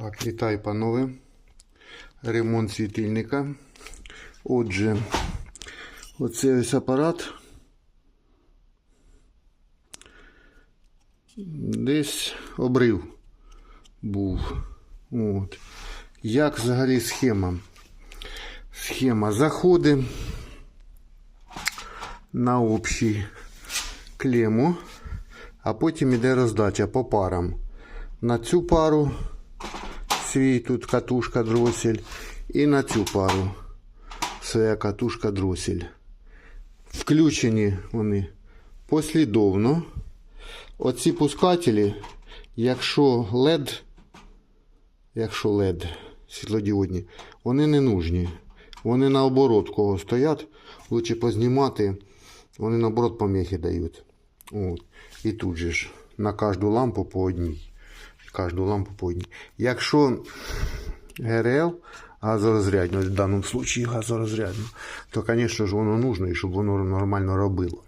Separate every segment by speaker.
Speaker 1: Так, вітаю, панове. Ремонт світильника. Отже, оцей ось апарат. Десь обрив був. От. Як взагалі схема? Схема заходи на общий клему, а потім іде роздача по парам. На цю пару свій тут катушка дросель і на цю пару своя катушка дросель. Включені вони послідовно. Оці пускателі, якщо LED, якщо LED світлодіодні, вони не нужні. Вони наоборот кого стоять, лучше познімати, вони наоборот помехи дають. От. І тут же ж на кожну лампу по одній. Кожну лампу по одній. Якщо ГРЛ газорозрядно, в даному випадку газорозрядно, то, звісно ж, воно нужно, і щоб воно нормально робило.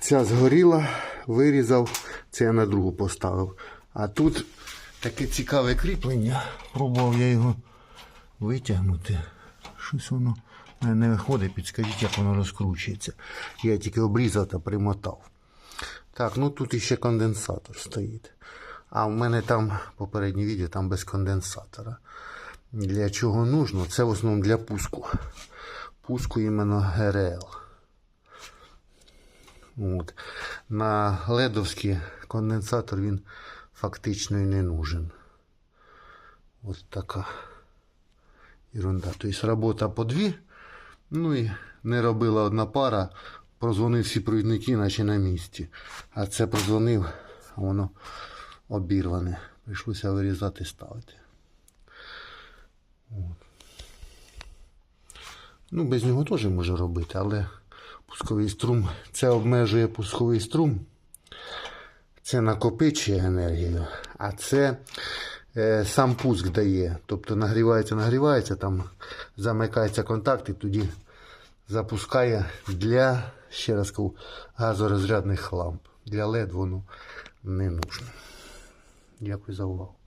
Speaker 1: Ця згоріла, вирізав, це я на другу поставив. А тут таке цікаве кріплення. Пробував я його витягнути. Щось воно не виходить, підскажіть, як воно розкручується. Я тільки обрізав та примотав. Так, ну тут іще конденсатор стоїть. А в мене там попереднє відео там без конденсатора. Для чого нужно? Це в основному для пуску. Пуску іменно ГРЛ. От. На ледовський конденсатор він фактично і не нужен. Ось така ерунда. Тобто робота по дві. Ну і не робила одна пара. Прозвонив всі провідники, наче на місці. А це прозвонив, а воно обірване. Прийшлося вирізати ставити. От. Ну, без нього теж може робити, але пусковий струм, це обмежує пусковий струм. Це накопичує енергію, а це е, сам пуск дає. Тобто нагрівається, нагрівається, там замикається контакт і тоді запускає для, ще раз кажу, газорозрядних ламп. Для LED воно не нужно. Дякую за увагу.